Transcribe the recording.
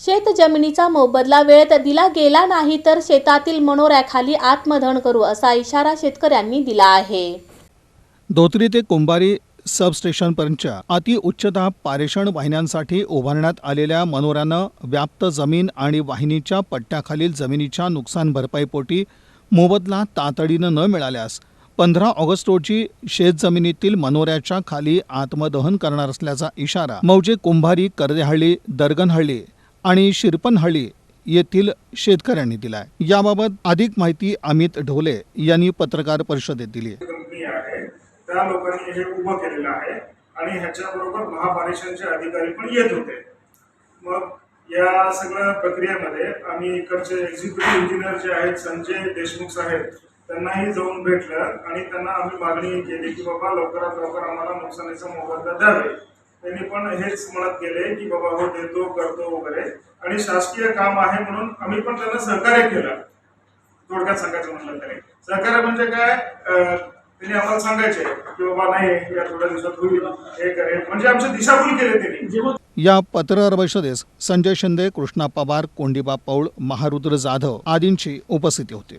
शेत जमिनीचा मोबदला वेळेत दिला गेला नाही तर शेतातील मनोऱ्याखाली आत्मधन करू असा इशारा शेतकऱ्यांनी दिला आहे. धोत्री ते कुंभारी सबस्टेशनपर्यंतच्या अतिउच्चदाब पारेषण वाहिन्यांसाठी उभारण्यात आलेल्या मनोऱ्यानं व्याप्त जमीन आणि वाहिनीच्या पट्ट्याखालील जमिनीच्या नुकसान भरपाईपोटी मोबदला तातडीनं न मिळाल्यास पंधरा ऑगस्ट रोजी शेतजमिनीतील मनोऱ्याच्या खाली आत्मदहन करणार असल्याचा इशारा मौजे कुंभारी कर्देहळ्ळी दर्गनहळ्ळी आणि शिरपनहಳ್ಳಿ येथील शेतकऱ्यांनी दिला आहे याबाबत अधिक माहिती अमित ढोले यांनी पत्रकार परिषदेत दिली कंपनी आहे. त्या लोकांनी हे उभं केलेलं आहे आणि ह्याच्याबरोबर महापारेषणचे अधिकारी पण येत होते. मग या सगळ्या प्रक्रियेमध्ये आम्ही इकडचे एक्झिक्युटिव्ह इंजिनियर जे आहेत संजय देशमुख साहेब त्यांनाही जाऊन भेटलं आणि त्यांना आम्ही मागणी केली की बाबा लवकरात लवकर आम्हाला नुकसानीचा मोबदला द्यावे. त्यांनी पण हेच म्हणत गेले की बाबा हो देतो करतो वगैरे. आणि शासकीय काम आहे म्हणून आम्ही पण त्यांना सहकार्य केलं. थोडक्यात सांगायचं म्हटलं तरी. सहकार्य म्हणजे काय? त्यांनी आम्हाला सांगायचे की बाबा नाही या थोड्या दिवसात होईल. हे करेल म्हणजे आमची दिशाभूल केली त्यांनी. या पत्रकार परिषदेस संजय शिंदे कृष्णा पवार कोंडीबा पौळ महारुद्र जाधव आदींची उपस्थिती होती.